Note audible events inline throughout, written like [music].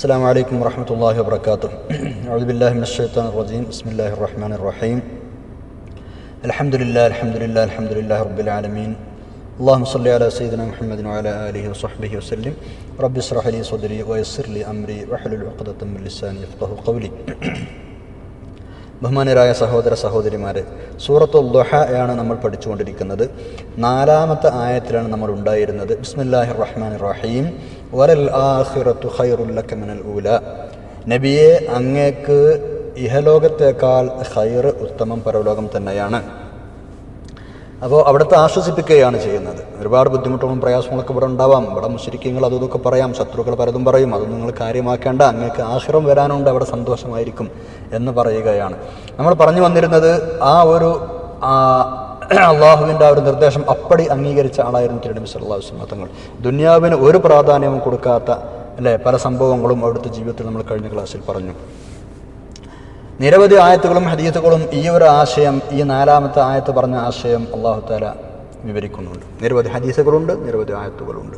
السلام عليكم ورحمة الله وبركاته أعوذ بالله من الشيطان الرجيم بسم الله الرحمن الرحيم الحمد لله الحمد لله الحمد لله رب العالمين اللهم صل على سيدنا محمد وعلى آله وصحبه وسلم رب اشرح لي صدري ويسر لي أمري واحلل عقدة من لساني يفقه قولي ബഹുമാനരായ സഹോദര സഹോദരിമാരെ സൂറത്തുൽ ദുഹയാണ് നമ്മൾ പഠിച്ചുകൊണ്ടിരിക്കുന്നത് നാലാമത്തെ ആയത്തിലാണ് നമ്മൾ ഉണ്ടായിരുന്നത് ബിസ്മില്ലാഹിർ റഹ്മാൻ റഹീം നബിയെ അങ്ങേക്ക് ഇഹലോകത്തേക്കാൾ ഖൈർ ഉത്തമം പരലോകം തന്നെയാണ്. അപ്പോൾ അവിടുത്തെ ആശ്വസിപ്പിക്കുകയാണ് ചെയ്യുന്നത്. ഒരുപാട് ബുദ്ധിമുട്ടുകളും പ്രയാസങ്ങളൊക്കെ ഇവിടെ ഉണ്ടാവാം. ഇവിടെ മുസ്ലിക്കങ്ങൾ അതും ഇതൊക്കെ പറയാം. ശത്രുക്കൾ പലതും പറയും. അത് നിങ്ങൾ കാര്യമാക്കേണ്ട. അങ്ങേക്ക് ആഹ്റം വരാനുണ്ട്. അവിടെ സന്തോഷമായിരിക്കും എന്ന് പറയുകയാണ്. നമ്മൾ പറഞ്ഞു വന്നിരുന്നത് ആ ഒരു [clears throat] അള്ളാഹുവിന്റെ ആ ഒരു നിർദ്ദേശം അപ്പടി അംഗീകരിച്ച ആളായിരുന്നു തിരുനബി സല്ലല്ലാഹു അലൈഹി വസല്ലം. തങ്ങൾ ദുന്യാവിന് ഒരു പ്രാധാന്യവും കൊടുക്കാത്ത അല്ലേ പല സംഭവങ്ങളും അവിടുത്തെ ജീവിതത്തിൽ നമ്മൾ കഴിഞ്ഞ ക്ലാസ്സിൽ പറഞ്ഞു. നിരവധി ആയത്തുകളും ഹദീത്തുകളും ഈ ഒരു ആശയം ഈ നാലാമത്തെ ആയത്ത് പറഞ്ഞ ആശയം അള്ളാഹു താല വിവരിക്കുന്നുണ്ട്. നിരവധി ഹദീസുകളുണ്ട് നിരവധി ആയത്തുകളുണ്ട്.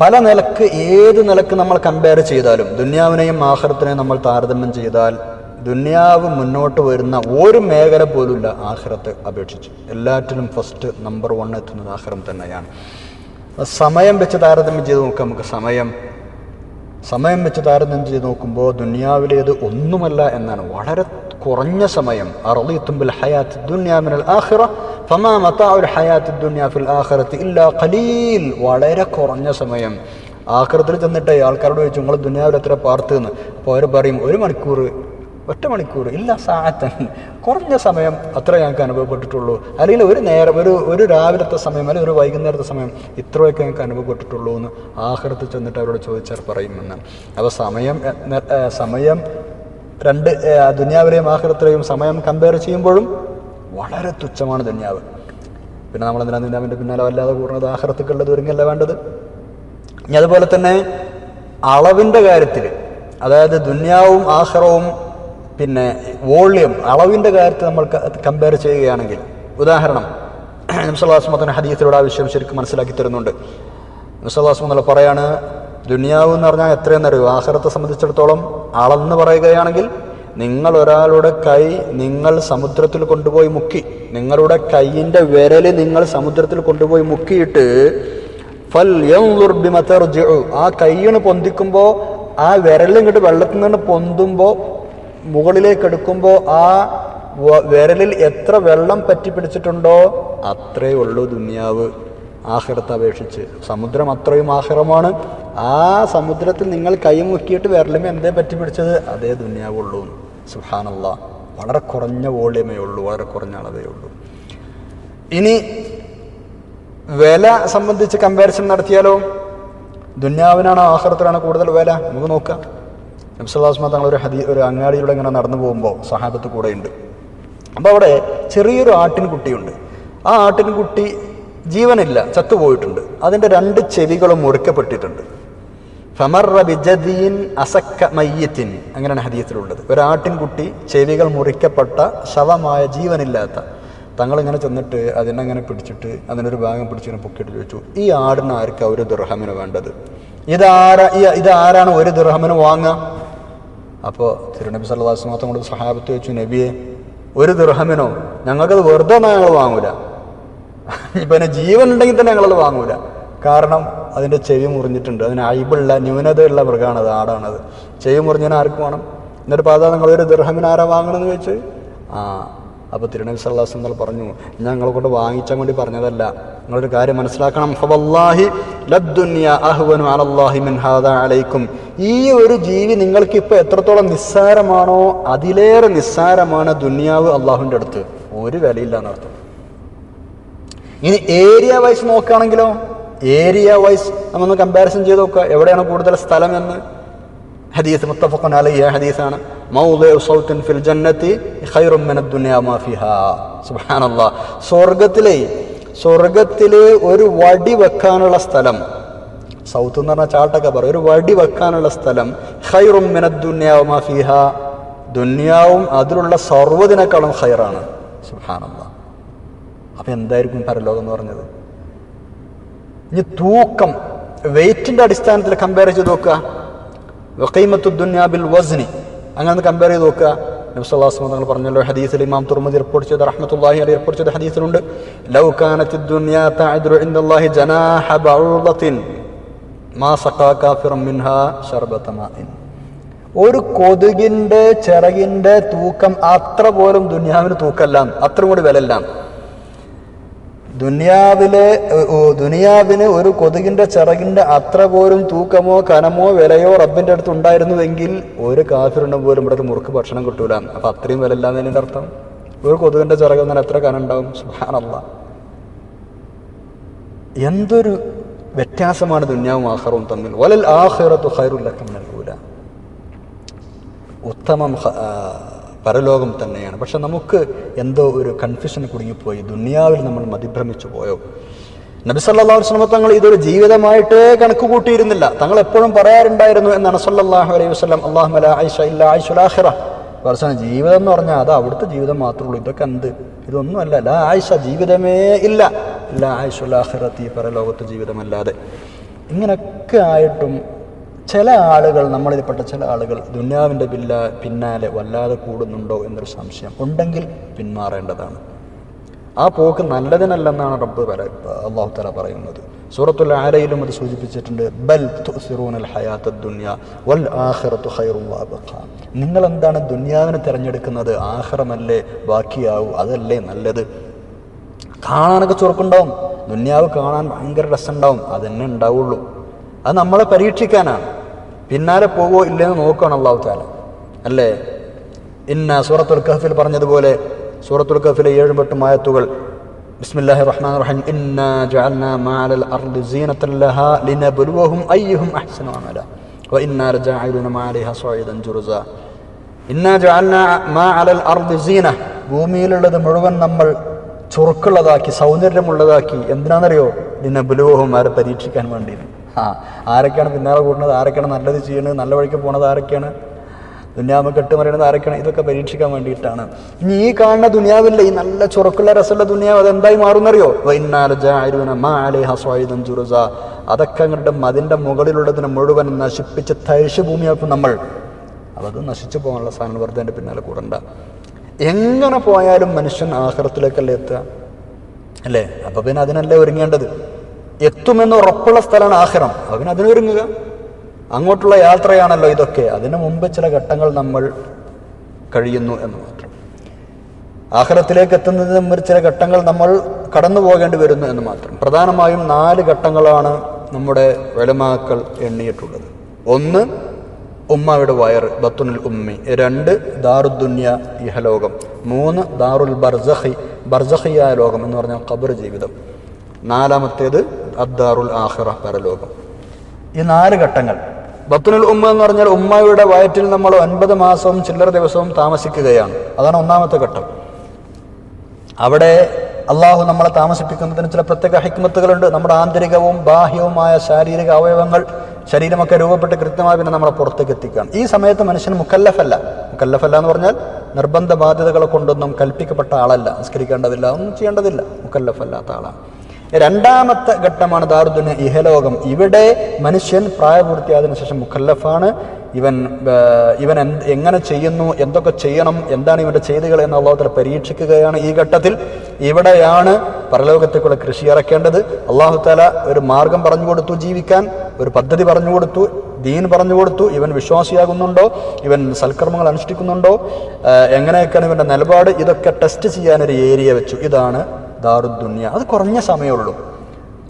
പല നിലയ്ക്ക് ഏത് നിലയ്ക്ക് നമ്മൾ കമ്പയർ ചെയ്താലും ദുന്യാവിനെയും ആഹ്റത്തിനെയും നമ്മൾ താരതമ്യം ചെയ്താൽ ദുന്യാവ് മുന്നോട്ട് വരുന്ന ഒരു മേഖല പോലുമില്ല ആഹ്റത്ത് അപേക്ഷിച്ച്. എല്ലാറ്റിലും ഫസ്റ്റ് നമ്പർ വൺ എത്തുന്നത് ആഹ്റം തന്നെയാണ്. സമയം വെച്ച് താരതമ്യം ചെയ്ത് നോക്കാം നമുക്ക് സമയം. സമയം വെച്ച് താരതമ്യം ചെയ്ത് നോക്കുമ്പോൾ ദുനിയാവിലേത് ഒന്നുമല്ല എന്നാണ്. വളരെ കുറഞ്ഞ സമയം. അറളിത്തുമ്പിൽ ഹയാത്ത് ദുന്യാമിനൽ ആഖിറ ഫമാ മതാഉൽ ഹയാത്ത് ദുന്യാഫിൽ ഫിൽ ഇല്ല ഖലീൽ. വളരെ കുറഞ്ഞ സമയം. ആഹ്റത്തിൽ ചെന്നിട്ട് ആൾക്കാരോട് ചോദിച്ചു നിങ്ങൾ ദുനിയാവിൽ എത്ര പാർത്തു? എന്ന്. അപ്പോൾ അവർ പറയും ഒരു മണിക്കൂർ ഒറ്റ മണിക്കൂർ ഇല്ല സാത്തൻ കുറഞ്ഞ സമയം അത്ര ഞങ്ങൾക്ക് അനുഭവപ്പെട്ടിട്ടുള്ളൂ. അല്ലെങ്കിൽ ഒരു നേരം ഒരു ഒരു രാവിലത്തെ സമയം അല്ലെങ്കിൽ ഒരു വൈകുന്നേരത്തെ സമയം ഇത്രയൊക്കെ ഞങ്ങൾക്ക് അനുഭവപ്പെട്ടിട്ടുള്ളൂ എന്ന് ആഹ്ലത്ത് ചെന്നിട്ട് അവരോട് ചോദിച്ചാൽ പറയുമെന്ന്. അപ്പോൾ സമയം സമയം രണ്ട് ദുനിയാവിലെയും ആഹൃത്തിലെയും സമയം കമ്പയർ ചെയ്യുമ്പോഴും വളരെ തുച്ഛമാണ് ദുന്യാവ്. പിന്നെ നമ്മൾ എന്തിനാ ദുന്യാവിന്റെ പിന്നാലെ വല്ലാതെ കൂടുന്നത്? ആഹൃത്തുക്കുള്ളത് ഒരുങ്ങല്ല വേണ്ടത്? ഇനി അതുപോലെ തന്നെ അളവിന്റെ കാര്യത്തിൽ അതായത് ദുന്യാവും ആഹ്റവും പിന്നെ വോള്യം അളവിന്റെ കാര്യത്തിൽ നമ്മൾ കമ്പയർ ചെയ്യുകയാണെങ്കിൽ ഉദാഹരണം നിമിഷവാസമത്തിന് ഹദീസിലൂടെ ആ വിഷയം ശരിക്കും മനസ്സിലാക്കി തരുന്നുണ്ട് നംസലാസ്മ എന്നുള്ള പറയാണ് ദുനിയാവ് എന്ന് പറഞ്ഞാൽ എത്രയെന്നറിയോ ആഹാരത്തെ സംബന്ധിച്ചിടത്തോളം അളന്ന് പറയുകയാണെങ്കിൽ നിങ്ങൾ ഒരാളുടെ കൈ നിങ്ങൾ സമുദ്രത്തിൽ കൊണ്ടുപോയി മുക്കി നിങ്ങളുടെ കൈയിന്റെ വിരൽ നിങ്ങൾ സമുദ്രത്തിൽ കൊണ്ടുപോയി മുക്കിയിട്ട് ഫൽ. ആ കൈയ്യണ് പൊന്തിക്കുമ്പോൾ ആ വിരൽ ഇങ്ങോട്ട് വെള്ളത്തിൽ നിന്ന് പൊന്തുമ്പോൾ മുകളിലേക്ക് എടുക്കുമ്പോൾ ആ വിരലിൽ എത്ര വെള്ളം പറ്റി പിടിച്ചിട്ടുണ്ടോ അത്രേ ഉള്ളൂ ദുനിയാവ് ആഹിറത്ത് അപേക്ഷിച്ച്. സമുദ്രം അത്രയും ആഹ്റമാണ്. ആ സമുദ്രത്തിൽ നിങ്ങൾ കൈമുക്കിയിട്ട് വിരലും എന്തേ പറ്റി പിടിച്ചത് അതേ ദുനിയാവുള്ളൂ. സുഹാനല്ല വളരെ കുറഞ്ഞ വോളിയമേ ഉള്ളൂ. വളരെ കുറഞ്ഞ അളവേ ഉള്ളൂ. ഇനി വില സംബന്ധിച്ച് കമ്പാരിസൺ നടത്തിയാലോ? ദുന്യാവിനാണോ ആഹ്റത്തിലാണോ കൂടുതൽ വില? നമുക്ക് നോക്കാം. നബ്സല്ലാസ്മ തങ്ങൾ ഒരു ഹദി ഒരു അങ്ങാടിയിലൂടെ ഇങ്ങനെ നടന്നു പോകുമ്പോൾ സഹാബത്ത് കൂടെയുണ്ട്. അപ്പോൾ അവിടെ ചെറിയൊരു ആട്ടിൻകുട്ടിയുണ്ട്. ആ ആട്ടിൻകുട്ടി ജീവനില്ല ചത്തുപോയിട്ടുണ്ട്. അതിന്റെ രണ്ട് ചെവികളും മുറിക്കപ്പെട്ടിട്ടുണ്ട്. ഫമറ ബിജദീൻ അസക്ക മയ്യത്തിൻ അങ്ങനെയാണ് ഹദീയത്തിലുള്ളത് ഒരാട്ടിൻകുട്ടി ചെവികൾ മുറിക്കപ്പെട്ട ശവമായ ജീവനില്ലാത്ത തങ്ങളിങ്ങനെ ചെന്നിട്ട് അതിനങ്ങനെ പിടിച്ചിട്ട് അതിനൊരു ഭാഗം പിടിച്ചിങ്ങനെ പൊക്കിയിട്ട് ചോദിച്ചു ഈ ആടിന് ആർക്കാ ഒരു ദുർഹമിന് വേണ്ടത്? ഇതാരാ ഇതാരാണ് ഒരു ദുർഹമിന് വാങ്ങുക? അപ്പോൾ തിരുനബി സല്ലാസ് മാത്രം കൊണ്ട് സഹാബത്ത് വെച്ചു നബിയെ ഒരു ദുർഹമിനോ ഞങ്ങൾക്കത് വെറുതെ ഒന്നും ഞങ്ങൾ വാങ്ങൂല. [laughs] ഇപ്പം അതിന് ജീവൻ ഉണ്ടെങ്കിൽ തന്നെ ഞങ്ങളത് വാങ്ങൂല. കാരണം അതിന്റെ ചെവി മുറിഞ്ഞിട്ടുണ്ട്. അതിന് അയിബുള്ള ന്യൂനതയുള്ള മൃഗമാണത് ആടാണത്. ചെവി മുറിഞ്ഞതിന് ആർക്ക് വേണം? എന്നിട്ട് പാതാ നിങ്ങളൊരു ദുർഹമിനാരാ വാങ്ങണമെന്ന് ചോദിച്ചു? ആ അപ്പോൾ തിരുനബി സല്ലാസ് എന്നാൽ പറഞ്ഞു ഞങ്ങളെ കൊണ്ട് വാങ്ങിച്ചാൽ വേണ്ടി പറഞ്ഞതല്ല. നിങ്ങളൊരു കാര്യം മനസ്സിലാക്കണം. ഫവല്ലാഹി അലല്ലാഹി മിൻ അലൈക്കും. ഈ ഒരു ജീവി നിങ്ങൾക്ക് ഇപ്പോൾ എത്രത്തോളം നിസ്സാരമാണോ അതിലേറെ നിസ്സാരമാണ് ദുന്യാവ് അള്ളാഹുവിന്റെ അടുത്ത്. ഒരു വിലയില്ല എന്നർത്ഥം. ഇനി ഏരിയ വൈസ് നോക്കുകയാണെങ്കിലോ ഏരിയ വൈസ് നമ്മൊന്ന് കമ്പാരിസൺ ചെയ്ത് നോക്കുക. എവിടെയാണ് കൂടുതൽ സ്ഥലം എന്ന്? ഹദീസ് മുത്തഫഖൻ അലൈഹി ഹദീസാണ്. സൗത്തിൻ ഫിൽ ജന്നത്തി മാ ഫിഹാ. സുബ്ഹാനല്ലാഹ് സ്വർഗത്തിലെ സ്വർഗത്തിലെ ഒരു വടി വെക്കാനുള്ള സ്ഥലം സൗത്ത് എന്ന് പറഞ്ഞാൽ ചാട്ടൊക്കെ പറയും. ഒരു വടി വെക്കാനുള്ള സ്ഥലം ഖൈറും മിനദ് ദുനിയാ മാ ഫിഹാ. ദുനിയാവും അതിലുള്ള സർവതിനേക്കാളും ഖൈറാണ്. സുബ്ഹാനല്ലാഹ് അപ്പോൾ എന്തായിരിക്കും പരലോകം എന്ന് പറഞ്ഞത്? ഇനി തൂക്കം വെയിറ്റിന്റെ അടിസ്ഥാനത്തിൽ കമ്പയർ ചെയ്ത് നോക്കുക. വക്കൈമത്തു ദുന്യാബിൽ വസ്നി. അങ്ങനെ കമ്പയർ ചെയ്ത് നോക്കുക. നബ്സല്ലാസ്മ തങ്ങൾ പറഞ്ഞല്ലോ ഹദീസിൽ ഇമാം തുർമദി റിപ്പോർട്ട് ചെയ്ത റഹ്മത്തുള്ളാഹി അലി റിപ്പോർട്ട് ചെയ്ത ഹദീസിലുണ്ട്. ലൗ ദുനിയാ തഅദ്റു ഇൻദല്ലാഹി ജനാഹ ബഉദത്തിൻ മാ സഖാ കാഫിറൻ മിൻഹാ ശർബത മാഇൻ. ഒരു കൊതുകിന്റെ ചിറകിന്റെ തൂക്കം അത്ര പോലും ദുനിയാവിന് തൂക്കല്ല അത്ര കൂടി വിലല്ല ദുനിയാവിലെ ദുനിയാവിന് ഒരു കൊതുകിന്റെ ചിറകിന്റെ അത്ര പോലും തൂക്കമോ കനമോ വിലയോ റബ്ബിന്റെ അടുത്ത് ഉണ്ടായിരുന്നുവെങ്കിൽ ഒരു കാഫിറിനും പോലും ഇവിടെ മുറുക്ക് ഭക്ഷണം കിട്ടൂല. അപ്പൊ അത്രയും വില ഇല്ലാന്നതിന്റെ അർത്ഥം? ഒരു കൊതുകിന്റെ ചിറകിൽ നിന്ന് എത്ര കനം ഉണ്ടാവും സുഹാനല്ല എന്തൊരു വ്യത്യാസമാണ് ദുന്യാവും ആഹ്റവും തമ്മിൽ. വലൽ ആഹിറത്തു നൽകൂല ഉത്തമം പരലോകം തന്നെയാണ്. പക്ഷെ നമുക്ക് എന്തോ ഒരു കൺഫ്യൂഷൻ കുടുങ്ങിപ്പോയി. ദുനിയാവിൽ നമ്മൾ മതിഭ്രമിച്ചു പോയോ? നബി അലൈഹി വസല്ലം തങ്ങൾ ഇതൊരു ജീവിതമായിട്ടേ കണക്ക് കൂട്ടിയിരുന്നില്ല തങ്ങൾ എപ്പോഴും പറയാറുണ്ടായിരുന്നു എന്നാണ് സല്ലാഹു അലൈഹി വസ്ലം അല്ലാഹു ലാ ആയിഷ ഇല്ല ആയിഷുൽ ആഖിറ. അവസാനം ജീവിതം എന്ന് പറഞ്ഞാൽ അത് അവിടുത്തെ ജീവിതം മാത്രമേ ഉള്ളൂ. ഇതൊക്കെ എന്ത്? ഇതൊന്നുമല്ല. ലാ ആയിഷ ജീവിതമേ ഇല്ല. ലാ ആയിഷുലാഹിറത്തി പരലോകത്ത് ജീവിതമല്ലാതെ. ഇങ്ങനൊക്കെ ആയിട്ടും ചില ആളുകൾ നമ്മളിൽപ്പെട്ട ചില ആളുകൾ ദുന്യാവിന്റെ പില്ല പിന്നാലെ വല്ലാതെ കൂടുന്നുണ്ടോ എന്നൊരു സംശയം ഉണ്ടെങ്കിൽ പിന്മാറേണ്ടതാണ്. ആ പോക്ക് നല്ലതിനല്ലെന്നാണ് റബ്ബ് അള്ളാഹു തല പറയുന്നത്. സൂറത്തുൽ ആരയിലും അത് സൂചിപ്പിച്ചിട്ടുണ്ട് ബൽ തുസിറൂനൽ ദുന്യ വൽ ആഖിറത്തു നിങ്ങൾ എന്താണ് ദുനിയാവിനെ തിരഞ്ഞെടുക്കുന്നത്? ആഹ്റമല്ലേ ബാക്കിയാവൂ. അതല്ലേ നല്ലത്? കാണാനൊക്കെ ചുരുക്കുണ്ടാവും ദുന്യാവ് കാണാൻ ഭയങ്കര രസമുണ്ടാവും. അതന്നെ ഉണ്ടാവുള്ളൂ. അത് നമ്മളെ പരീക്ഷിക്കാനാണ്. പിന്നാലെ പോവോ ഇല്ലെന്ന് നോക്കുകയാണ് അള്ളാഹു താല അല്ലേ? ഇന്ന സൂറത്തുൽ കഹഫിൽ പറഞ്ഞതുപോലെ സൂറത്തുൽ കഹഫിലെ ഏഴും എട്ടും ആയത്തുകൾ ബിസ്മില്ലാഹി റഹീം ഇന്ന ജഅൽനാ ലഹാ ലിനബ്ലുവഹും അഹ്സനു ജുറുസ. ഇന്ന ജഅൽനാ ഭൂമിയിലുള്ളത് മുഴുവൻ നമ്മൾ ചുറുക്കുള്ളതാക്കി സൗന്ദര്യമുള്ളതാക്കി എന്തിനാണെന്നറിയോ? ലിന ബുലുവഹും ആരെ പരീക്ഷിക്കാൻ വേണ്ടി ആ ആരൊക്കെയാണ് പിന്നാലെ കൂടുന്നത്? ആരൊക്കെയാണ് നല്ലത് ചെയ്യുന്നത് നല്ല വഴിക്ക് പോണത് ആരൊക്കെയാണ്? ദുന്യാവ് കെട്ടുമറിയണത് ആരൊക്കെയാണ്? ഇതൊക്കെ പരീക്ഷിക്കാൻ വേണ്ടിയിട്ടാണ്. ഇനി ഈ കാണുന്ന ദുനിയാവില്ല ഈ നല്ല ചുറക്കുള്ള രസമുള്ള ദുനിയാവ് അതെന്തായി മാറുന്നറിയോ? ജുറുസ. അതൊക്കെ അങ്ങോട്ട് അതിന്റെ മുകളിലുള്ളതിനെ മുഴുവൻ നശിപ്പിച്ച് തരിശ് ഭൂമിയാക്കും നമ്മൾ. അത് നശിച്ചു പോകാനുള്ള സാധനം വെറുതെ എന്റെ പിന്നാലെ കൂടണ്ട. എങ്ങനെ പോയാലും മനുഷ്യൻ ആഹാരത്തിലേക്കല്ലേ എത്തുക? അല്ലേ? അപ്പോൾ പിന്നെ അതിനല്ലേ ഒരുങ്ങേണ്ടത്? എത്തുമെന്ന് ഉറപ്പുള്ള സ്ഥലമാണ് ആഹ്റം. അവന് അതിനൊരുങ്ങുക അങ്ങോട്ടുള്ള യാത്രയാണല്ലോ ഇതൊക്കെ. അതിനു മുമ്പ് ചില ഘട്ടങ്ങൾ നമ്മൾ കഴിയുന്നു എന്ന് മാത്രം. ആഹ്റത്തിലേക്ക് എത്തുന്നതിന് മുമ്പ് ചില ഘട്ടങ്ങൾ നമ്മൾ കടന്നു പോകേണ്ടി വരുന്നു എന്ന് മാത്രം. പ്രധാനമായും നാല് ഘട്ടങ്ങളാണ് നമ്മുടെ വലമാക്കൾ എണ്ണിയിട്ടുള്ളത്. ഒന്ന് ഉമ്മയുടെ വയറ് ബത്തുനുൽ ഉമ്മി. രണ്ട് ദാറുദ്ദുന്യ ഇഹലോകം. മൂന്ന് ദാറുൽ ബർസഖി ബർസഖിയായ ലോകം എന്ന് പറഞ്ഞാൽ ഖബർ ജീവിതം. നാലാമത്തേത് അദ്ദാറുൽ ആഖിറ പരലോകം. ഈ നാല് ഘട്ടങ്ങൾ. ബത്തുനുൽ ഉമ്മ എന്ന് പറഞ്ഞാൽ ഉമ്മയുടെ വയറ്റിൽ നമ്മൾ ഒൻപത് മാസവും ചില്ലറ ദിവസവും താമസിക്കുകയാണ്. അതാണ് ഒന്നാമത്തെ ഘട്ടം. അവിടെ അള്ളാഹു നമ്മളെ താമസിപ്പിക്കുന്നതിന് ചില പ്രത്യേക ഹിക്മത്തുകളുണ്ട്. നമ്മുടെ ആന്തരികവും ബാഹ്യവുമായ ശാരീരിക അവയവങ്ങൾ ശരീരമൊക്കെ രൂപപ്പെട്ട് കൃത്യമായി പിന്നെ നമ്മളെ പുറത്തേക്ക് എത്തിക്കുകയാണ്. ഈ സമയത്ത് മനുഷ്യൻ മുക്കല്ലഫല്ല. മുക്കല്ലഫല്ല എന്ന് പറഞ്ഞാൽ നിർബന്ധ ബാധ്യതകളെ കൊണ്ടൊന്നും കൽപ്പിക്കപ്പെട്ട ആളല്ല. നിസ്കരിക്കേണ്ടതില്ല ഒന്നും ചെയ്യേണ്ടതില്ല. മുക്കല്ലഫല്ലാത്ത ആളാണ്. രണ്ടാമത്തെ ഘട്ടമാണ് ദാറുദ്ദുന ഇഹലോകം. ഇവിടെ മനുഷ്യൻ പ്രായപൂർത്തിയായതിനു ശേഷം മുഖല്ലഫാണ്. ഇവൻ ഇവൻ എങ്ങനെ ചെയ്യുന്നു എന്തൊക്കെ ചെയ്യണം എന്താണ് ഇവന്റെ ചെയ്തികൾ എന്ന് പരീക്ഷിക്കുകയാണ് ഈ ഘട്ടത്തിൽ. ഇവിടെയാണ് പരലോകത്തേക്കുള്ള കൃഷി ഇറക്കേണ്ടത്. അള്ളാഹുത്താല ഒരു മാർഗം പറഞ്ഞു കൊടുത്തു ജീവിക്കാൻ ഒരു പദ്ധതി പറഞ്ഞു കൊടുത്തു ദീൻ പറഞ്ഞു കൊടുത്തു. ഇവൻ വിശ്വാസിയാകുന്നുണ്ടോ? ഇവൻ സൽക്കർമ്മങ്ങൾ അനുഷ്ഠിക്കുന്നുണ്ടോ? എങ്ങനെയൊക്കെയാണ് ഇവന്റെ നിലപാട്? ഇതൊക്കെ ടെസ്റ്റ് ചെയ്യാനൊരു ഏരിയ വെച്ചു. ഇതാണ് ദാറുദ്ദുന്യ. അത് കുറഞ്ഞ സമയമുള്ളൂ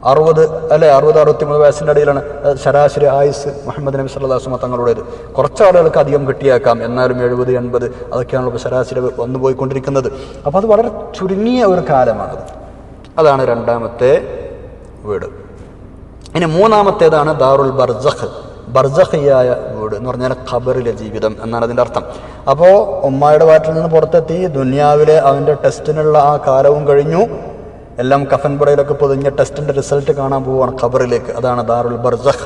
അറുപത് അല്ലെ അറുപത് അറുപത്തി മൂന്ന് വയസ്സിന്റെ ഇടയിലാണ് ശരാശരി ആയുസ് മുഹമ്മദ് നബി സല്ലാസ്മ തങ്ങളുടേത്. കുറച്ച് ആളുകൾക്ക് അധികം കിട്ടിയേക്കാം. എന്നാലും എഴുപത് എൺപത് അതൊക്കെയാണല്ലോ ഇപ്പോൾ ശരാശരി വന്നു പോയിക്കൊണ്ടിരിക്കുന്നത്. അപ്പോൾ അത് വളരെ ചുരുങ്ങിയ ഒരു കാലമാണത് അതാണ് രണ്ടാമത്തെ വീട്. ഇനി മൂന്നാമത്തേതാണ് ദാറുൽ ബർസഖ്. ബർസഹിയായ വീട് എന്ന് പറഞ്ഞാൽ ഖബറിലെ ജീവിതം എന്നാണ് അതിന്റെ അർത്ഥം. അപ്പോൾ ഉമ്മായുടെ വയറ്റിൽ നിന്ന് പുറത്തെത്തി ദുനിയാവിലെ അവന്റെ ടെസ്റ്റിനുള്ള ആ കാലവും കഴിഞ്ഞു. എല്ലാം കഫൻപുറയിലൊക്കെ പൊതിഞ്ഞ ടെസ്റ്റിന്റെ റിസൾട്ട് കാണാൻ പോവുകയാണ് ഖബറിലേക്ക്. അതാണ് ദാറുൽ ബർസഖ്.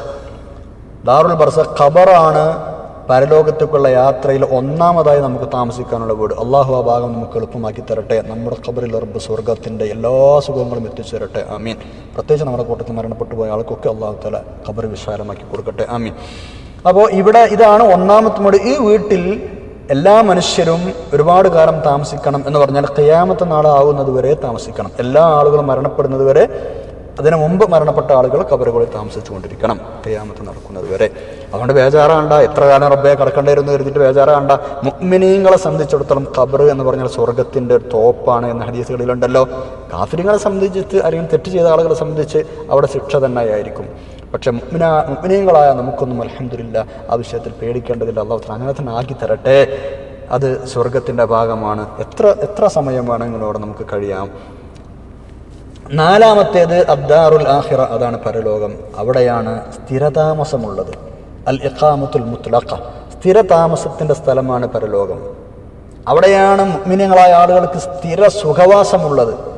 ദാറുൽ ബർസഖ് ഖബറാണ് പരലോകത്തേക്കുള്ള യാത്രയിൽ ഒന്നാമതായി നമുക്ക് താമസിക്കാനുള്ള വീട്. അള്ളാഹു ആ ഭാഗം നമുക്ക് എളുപ്പമാക്കി തരട്ടെ. നമ്മുടെ ഖബറിൽ റബ്ബ് സ്വർഗത്തിന്റെ എല്ലാ സുഖങ്ങളും എത്തിച്ചു തരട്ടെ. ആമീൻ. പ്രത്യേകിച്ച് നമ്മുടെ കൂട്ടത്തിൽ മരണപ്പെട്ടു പോയ ആൾക്കൊക്കെ അള്ളാഹു തല ഖബർ വിശാലമാക്കി കൊടുക്കട്ടെ. ആമീൻ. അപ്പോൾ ഇവിടെ ഇതാണ് ഒന്നാമത്തെ മോഡ് ഈ വീട്ടിൽ എല്ലാ മനുഷ്യരും ഒരുപാട് കാലം താമസിക്കണം എന്ന് പറഞ്ഞാൽ കയ്യാമത്തെ നാളാവുന്നത് വരെ താമസിക്കണം. എല്ലാ ആളുകളും മരണപ്പെടുന്നത് വരെ അതിനു മുമ്പ് മരണപ്പെട്ട ആളുകൾ കബറുകളിൽ താമസിച്ചുകൊണ്ടിരിക്കണം. കയ്യാമത്ത് നടക്കുന്നത് വരെ. അതുകൊണ്ട് ബേജാറാണ്ട എത്ര കാലം റബ്ബെ കിടക്കേണ്ടിയിരുന്നു കരുതിയിട്ട് ബേജാറാണ്ട മുക്മിനീങ്ങളെ സംബന്ധിച്ചിടത്തോളം കബർ എന്ന് പറഞ്ഞാൽ സ്വർഗത്തിന്റെ തോപ്പാണ് എന്ന ഹദീസുകളിലുണ്ടല്ലോ. കാഫിരിങ്ങളെ സംബന്ധിച്ച് അല്ലെങ്കിൽ തെറ്റ് ചെയ്ത ആളുകളെ സംബന്ധിച്ച് അവിടെ ശിക്ഷ തന്നെ ആയിരിക്കും പക്ഷെ മുഗ്മിന നമുക്കൊന്നും അലഹമില്ല ആ വിഷയത്തിൽ പേടിക്കേണ്ടതില്ല. അള്ളാഹു അങ്ങനെ തന്നെ ആക്കി തരട്ടെ. അത് സ്വർഗത്തിന്റെ ഭാഗമാണ്. എത്ര എത്ര സമയം വേണമെങ്കിലും അവിടെ നമുക്ക് കഴിയാം. നാലാമത്തേത് അബ്ദാറുൽ ആഹിറ അതാണ് പരലോകം. അവിടെയാണ് സ്ഥിരതാമസമുള്ളത്. അൽ ഇഖാമത്തുൽ മുത്ലഖ. സ്ഥിരതാമസത്തിന്റെ സ്ഥലമാണ് പരലോകം. അവിടെയാണ് മുഗ്മിനങ്ങളായ ആളുകൾക്ക് സ്ഥിര സുഖവാസമുള്ളത്.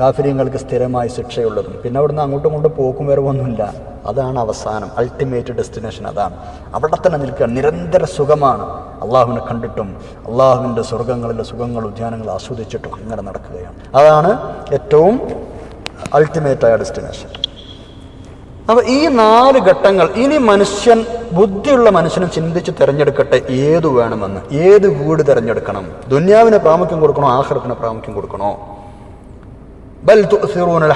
കാഫര്യങ്ങൾക്ക് സ്ഥിരമായി ശിക്ഷയുള്ളതും. പിന്നെ അവിടുന്ന് അങ്ങോട്ടും ഇങ്ങോട്ടും പോക്കും വരവൊന്നുമില്ല. അതാണ് അവസാനം. അൾട്ടിമേറ്റ് ഡെസ്റ്റിനേഷൻ അതാണ്. അവിടെ തന്നെ നിൽക്കുക. നിരന്തര സുഖമാണ്. അള്ളാഹുവിനെ കണ്ടിട്ടും അള്ളാഹുവിന്റെ സ്വർഗങ്ങളിലെ സുഖങ്ങൾ ഉദ്യാനങ്ങൾ ആസ്വദിച്ചിട്ടും അങ്ങനെ നടക്കുകയാണ്. അതാണ് ഏറ്റവും അൾട്ടിമേറ്റായ ഡെസ്റ്റിനേഷൻ അപ്പോൾ ഈ നാല് ഘട്ടങ്ങൾ ഇനി മനുഷ്യൻ ബുദ്ധിയുള്ള മനുഷ്യനും ചിന്തിച്ച് തിരഞ്ഞെടുക്കട്ടെ ഏത് വേണമെന്ന്. ഏത് വീട് തിരഞ്ഞെടുക്കണം? ദുന്യാവിന് പ്രാമുഖ്യം കൊടുക്കണോ? ആഹ്റത്തിന് പ്രാമുഖ്യം കൊടുക്കണോ? ബൽ തുസിറൂനൽ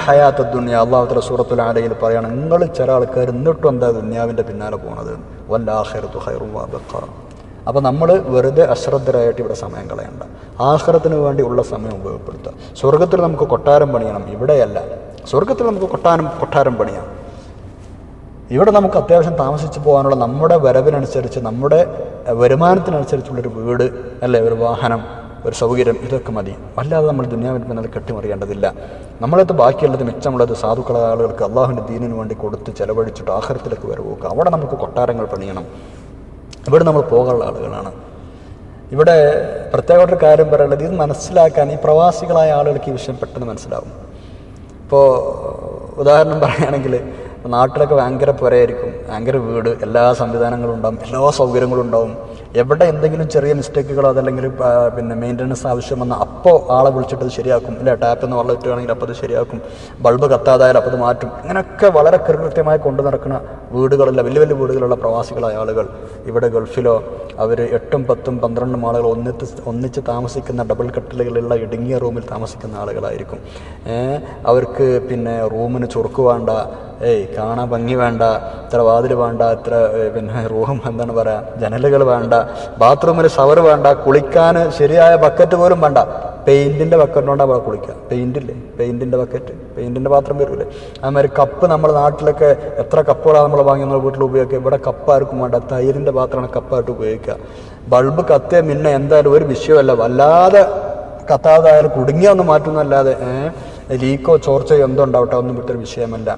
ദുനിയ അള്ളാഹുത്തല തല സൂറത്തുൽ ആലയിൽ പറയാണ് നിങ്ങൾ ചില ആൾക്കാർ എന്നിട്ടും എന്താ ദുന്യാവിന്റെ പിന്നാലെ പോണത്? വല്ലാഹിറത്തു ഹൈറും വാബക്ക അപ്പോൾ നമ്മൾ വെറുതെ അശ്രദ്ധരായിട്ട് ഇവിടെ സമയം കളയണ്ട. ആഹ്റത്തിന് വേണ്ടി ഉള്ള സമയം ഉപയോഗപ്പെടുത്തുക. സ്വർഗത്തിൽ നമുക്ക് കൊട്ടാരം പണിയണം. ഇവിടെയല്ല. സ്വർഗത്തിൽ നമുക്ക് കൊട്ടാരം കൊട്ടാരം പണിയാം. ഇവിടെ നമുക്ക് അത്യാവശ്യം താമസിച്ച് പോകാനുള്ള നമ്മുടെ വരവിനനുസരിച്ച് നമ്മുടെ വരുമാനത്തിനനുസരിച്ചുള്ളൊരു വീട് അല്ലേ? ഒരു വാഹനം. ഒരു സൗകര്യം ഇതൊക്കെ മതി. അല്ലാതെ നമ്മൾ ദുനിയാവിന് പിന്നാലെ കെട്ടിമറിയേണ്ടതില്ല. നമ്മളത് ബാക്കിയുള്ളത് മിച്ചമുള്ളത് സാധുക്കളായ ആളുകൾക്ക് അള്ളാഹുവിന്റെ ദീനിന് വേണ്ടി കൊടുത്ത് ചെലവഴിച്ചിട്ട് ആഹാരത്തിലേക്ക് വരെ പോകുക അവിടെ നമുക്ക് കൊട്ടാരങ്ങൾ പണിയണം. ഇവിടെ നമ്മൾ പോകാനുള്ള ആളുകളാണ്. ഇവിടെ പ്രത്യേകമായിട്ടൊരു കാര്യം പറയുന്നത് ഇത് മനസ്സിലാക്കാൻ ഈ പ്രവാസികളായ ആളുകൾക്ക് ഈ വിഷയം പെട്ടെന്ന് മനസ്സിലാവും. ഇപ്പോൾ ഉദാഹരണം പറയുകയാണെങ്കിൽ നാട്ടിലൊക്കെ ഭയങ്കര പുരയായിരിക്കും. ഭയങ്കര വീട് എല്ലാ സംവിധാനങ്ങളും ഉണ്ടാവും എല്ലാ സൗകര്യങ്ങളും ഉണ്ടാവും. എവിടെ എന്തെങ്കിലും ചെറിയ മിസ്റ്റേക്കുകളോ അതല്ലെങ്കിൽ പിന്നെ മെയിന്റനൻസ് ആവശ്യം വന്നാൽ അപ്പോൾ ആളെ വിളിച്ചിട്ട് അത് ശരിയാക്കും. ഇല്ല ടാപ്പ് എന്ന് വെള്ളം ഇട്ടുകയാണെങ്കിൽ അപ്പോൾ അത് ശരിയാക്കും. ബൾബ് കത്താതായാലും അപ്പോൾ അത് മാറ്റും. ഇങ്ങനെയൊക്കെ വളരെ കൃത്യമായി കൊണ്ടു നടക്കുന്ന വീടുകളില്ല വലിയ വലിയ വീടുകളുള്ള പ്രവാസികളായ ആളുകൾ. ഇവിടെ ഗൾഫിലോ അവർ എട്ടും പത്തും പന്ത്രണ്ടും ആളുകൾ ഒന്നിച്ച് ഒന്നിച്ച് താമസിക്കുന്ന ഡബിൾ കട്ടിലുകളുള്ള ഇടുങ്ങിയ റൂമിൽ താമസിക്കുന്ന ആളുകളായിരിക്കും. അവർക്ക് പിന്നെ റൂമിന് ചുറുക്ക് വേണ്ട ഏയ് കാണാൻ ഭംഗി വേണ്ട ഇത്ര വാതിൽ വേണ്ട ഇത്ര പിന്നെ റൂം എന്താണ് പറയുക ജനലുകൾ വേണ്ട ബാത്റൂമിൽ ഷവർ വേണ്ട കുളിക്കാൻ ശരിയായ ബക്കറ്റ് പോലും വേണ്ട. പെയിന്റിന്റെ ബക്കറ്റ് കൊണ്ടാണ് അവിടെ കുളിക്കുക. പെയിന്റില്ലേ പെയിന്റിന്റെ ബക്കറ്റ് പെയിന്റിന്റെ പാത്രം വരില്ലേ അതുമാതിരി കപ്പ് നമ്മുടെ നാട്ടിലൊക്കെ എത്ര കപ്പുകളാണ് നമ്മൾ വാങ്ങി നമ്മൾ വീട്ടിൽ ഉപയോഗിക്കുക? ഇവിടെ കപ്പ് ആർക്കും വേണ്ട. തൈരിന്റെ പാത്രമാണ് കപ്പായിട്ട് ഉപയോഗിക്കുക. ബൾബ് കത്തിയ മിന്നെ എന്തായാലും ഒരു വിഷയമല്ല. വല്ലാതെ കത്താതായാലും കുടുങ്ങിയൊന്നും മാറ്റുന്നല്ലാതെ ഏഹ് ലീക്കോ ചോർച്ചയോ എന്തോ ഉണ്ടാവട്ടെ ഒന്നും ഇവിടുത്തെ വിഷയമല്ല.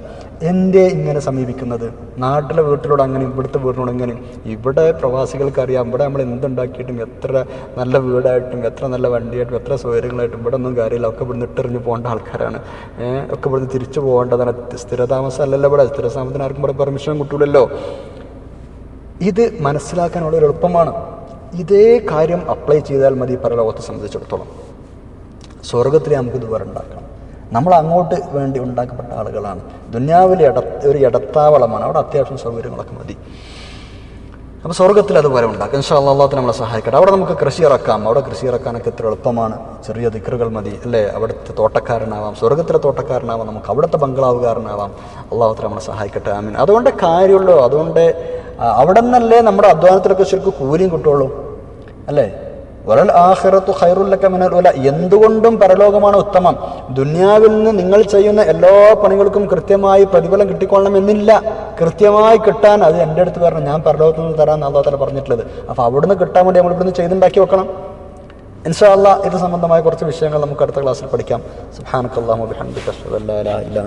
എന്തേ ഇങ്ങനെ സമീപിക്കുന്നത്? നാട്ടിലെ വീട്ടിലൂടെ അങ്ങനെ ഇവിടുത്തെ വീടിനോട് ഇങ്ങനെ ഇവിടെ പ്രവാസികൾക്കറിയാം ഇവിടെ നമ്മൾ എന്തുണ്ടാക്കിയിട്ടും എത്ര നല്ല വീടായിട്ടും എത്ര നല്ല വണ്ടിയായിട്ടും എത്ര സൗകര്യങ്ങളായിട്ടും ഇവിടെ ഒന്നും കാര്യമില്ല. ഒക്കെ ഇവിടുന്ന് ഇട്ടെറിഞ്ഞ് പോകേണ്ട ആൾക്കാരാണ്. ഒക്കെ ഇവിടുന്ന് തിരിച്ചു പോകേണ്ടതാണ്. സ്ഥിരതാമസം അല്ലല്ലോ ഇവിടെ. സ്ഥിരതാമസത്തിന് ആർക്കും ഇവിടെ പെർമിഷൻ കിട്ടൂലല്ലോ. ഇത് മനസ്സിലാക്കാൻ വളരെ എളുപ്പമാണ്. ഇതേ കാര്യം അപ്ലൈ ചെയ്താൽ മതി പരലോകത്തെ സംബന്ധിച്ചിടത്തോളം. സ്വർഗത്തിൽ നമുക്കിത് വേറെ ഉണ്ടാക്കണം നമ്മൾ അങ്ങോട്ട് വേണ്ടി ഉണ്ടാക്കപ്പെട്ട ആളുകളാണ്. ദുന്യാവിലെ ഒരു ഇടത്താവളമാണ്. അവിടെ അത്യാവശ്യം സൗകര്യങ്ങളൊക്കെ മതി. അപ്പോൾ സ്വർഗത്തിൽ അതുപോലെ ഉണ്ടാക്കും. ഇൻഷാ അള്ളാഹത്തിന് നമ്മളെ സഹായിക്കട്ടെ. അവിടെ നമുക്ക് കൃഷി ഇറക്കാം. അവിടെ കൃഷി ഇറക്കാനൊക്കെ എത്ര എളുപ്പമാണ്. ചെറിയ ദിക്കറുകൾ മതി അല്ലേ? അവിടുത്തെ തോട്ടക്കാരനാവാം. സ്വർഗത്തിലെ തോട്ടക്കാരനാവാം. നമുക്ക് അവിടുത്തെ ബംഗ്ലാവുകാരനാവാം. അള്ളാഹത്തിന് നമ്മളെ സഹായിക്കട്ടെ. ആമീൻ. അതുകൊണ്ട് കാര്യമുള്ളൂ. അതുകൊണ്ട് അവിടെ നിന്നല്ലേ നമ്മുടെ അധ്വാനത്തിലൊക്കെ ശരിക്കും കൂലിയും കിട്ടുള്ളൂ അല്ലേ? മിനൽ എന്തുകൊണ്ടും പരലോകമാണ് ഉത്തമം. ദുന്യാവിൽ നിന്ന് നിങ്ങൾ ചെയ്യുന്ന എല്ലാ പണികൾക്കും കൃത്യമായി പ്രതിഫലം കിട്ടിക്കൊള്ളണം എന്നില്ല കൃത്യമായി കിട്ടാൻ അത് എന്റെ അടുത്ത് പറഞ്ഞു. ഞാൻ പരലോകത്ത് നിന്ന് തരാൻ അള്ളാഹത്തല പറഞ്ഞിട്ടുള്ളത്. അപ്പോൾ അവിടുന്ന് കിട്ടാൻ വേണ്ടി നമ്മൾ ഇവിടുന്ന് ചെയ്തുണ്ടാക്കി വെക്കണം. ഇൻഷാല്ല ഇത് സംബന്ധമായ കുറച്ച് വിഷയങ്ങൾ നമുക്ക് അടുത്ത ക്ലാസ്സിൽ പഠിക്കാം. സുബ്ഹാനക്കല്ലാഹു അസ്സാം വലൈക്കും അല്ലാ ഇലാഹ